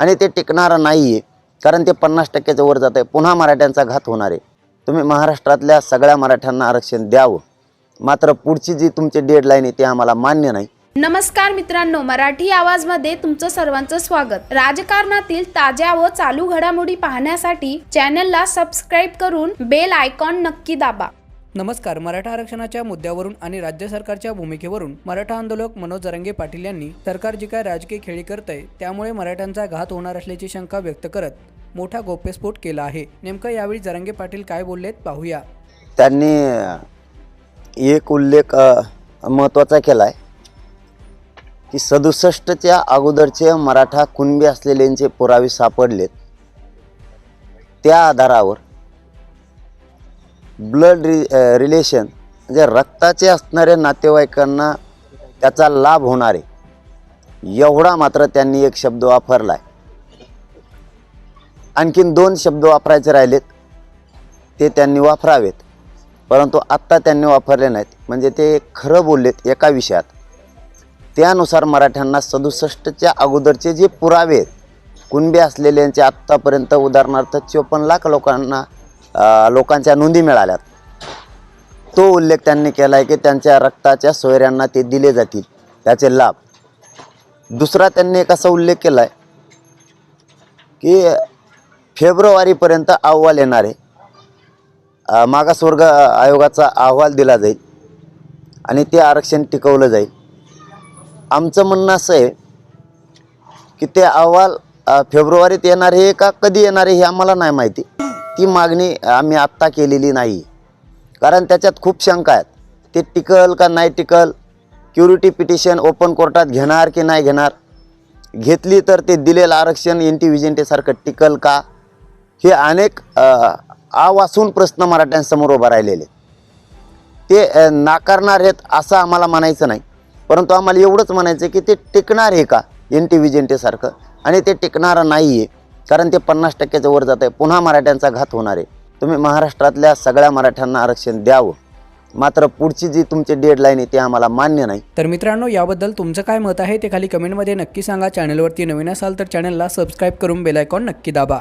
आणि ते टिकणारं नाही आहे कारण ते पन्नास टक्क्याच्या वर जात आहे पुन्हा मराठ्यांचा घात होणार आहे. तुम्ही महाराष्ट्रातल्या सगळ्या मराठ्यांना आरक्षण द्यावं. मात्र पुढची जी तुमची डेडलाईन आहे ती आम्हाला मान्य नाही. नमस्कार मित्रांनो मराठी आवाजमध्ये तुमचं सर्वांचं स्वागत. राजकारणातील ताज्या व चालू घडामोडी पाहण्यासाठी चॅनलला सबस्क्राईब करून बेल आयकॉन नक्की दाबा. नमस्कार मराठा आरक्षणाच्या मुद्द्यावरून आणि राज्य सरकारच्या भूमिकेवरून मराठा आंदोलक मनोज जरंगे पाटील यांनी सरकार जी काय राजकीय खेळी करतंय त्यामुळे मराठ्यांचा घात होणार असल्याची शंका व्यक्त करत मोठा गोप्यस्फोट केला आहे. नेमकं यावेळी जरंगे पाटील काय बोललेत पाहूया. त्यांनी एक उल्लेख महत्त्वाचा केला आहे की सदुसष्टच्या अगोदरचे मराठा कुणबी असलेल्यांचे पुरावे सापडलेत. त्या आधारावर ब्लड रि रिलेशन म्हणजे रक्ताचे असणाऱ्या नातेवाईकांना त्याचा लाभ होणार आहे. एवढा मात्र त्यांनी एक शब्द वापरला आहे आणखीन दोन शब्द वापरायचे राहिलेत ते त्यांनी वापरावेत. परंतु आत्ता त्यांनी वापरले नाहीत. म्हणजे ते खरं बोललेत एका विषयात. त्यानुसार मराठ्यांना सदुसष्टच्या अगोदरचे जे पुरावे आहेत कुणबे असलेल्यांचे आत्तापर्यंत उदाहरणार्थ चोपन्न लाख लोकांना लोकांच्या नोंदी मिळाल्यात. तो उल्लेख त्यांनी केला आहे की त्यांच्या रक्ताच्या सोयऱ्यांना ते दिले जातील त्याचे लाभ. दुसरा त्यांनी एक असा उल्लेख केला आहे की फेब्रुवारीपर्यंत अहवाल येणार आहे. मागासवर्ग आयोगाचा अहवाल दिला जाईल आणि ते आरक्षण टिकवलं जाईल. आमचं म्हणणं असं आहे की ते अहवाल फेब्रुवारीत येणार आहे का कधी येणार आहे हे आम्हाला नाही माहिती. ती मागणी आम्ही आत्ता केलेली नाही. कारण त्याच्यात खूप शंका आहेत. ते टिकल का नाही टिकल क्युरिटी पिटिशन ओपन कोर्टात घेणार की नाही घेणार घेतली तर ते दिलेलं आरक्षण एन टी विजेंटेसारखं टिकल का? हे अनेक आवासून प्रश्न मराठ्यांसमोर उभा राहिलेले. ते नाकारणार आहेत असं आम्हाला म्हणायचं नाही. परंतु आम्हाला एवढंच म्हणायचं की ते टिकणार आहे का एन टी विजेंटेसारखं आणि ते टिकणारं नाही आहे कारण ते पन्नास टक्क्याच्या वर जात आहे. पुन्हा मराठ्यांचा घात होणार आहे. तुम्ही महाराष्ट्रातल्या सगळ्या मराठ्यांना आरक्षण द्यावं. मात्र पुढची जी तुमची डेडलाईन आहे ती आम्हाला मान्य नाही. तर मित्रांनो याबद्दल तुमचं काय मत आहे ते खाली कमेंटमध्ये नक्की सांगा. चॅनलवरती नवीन असाल तर चॅनलला सबस्क्राईब करून बेलायकॉन नक्की दाबा.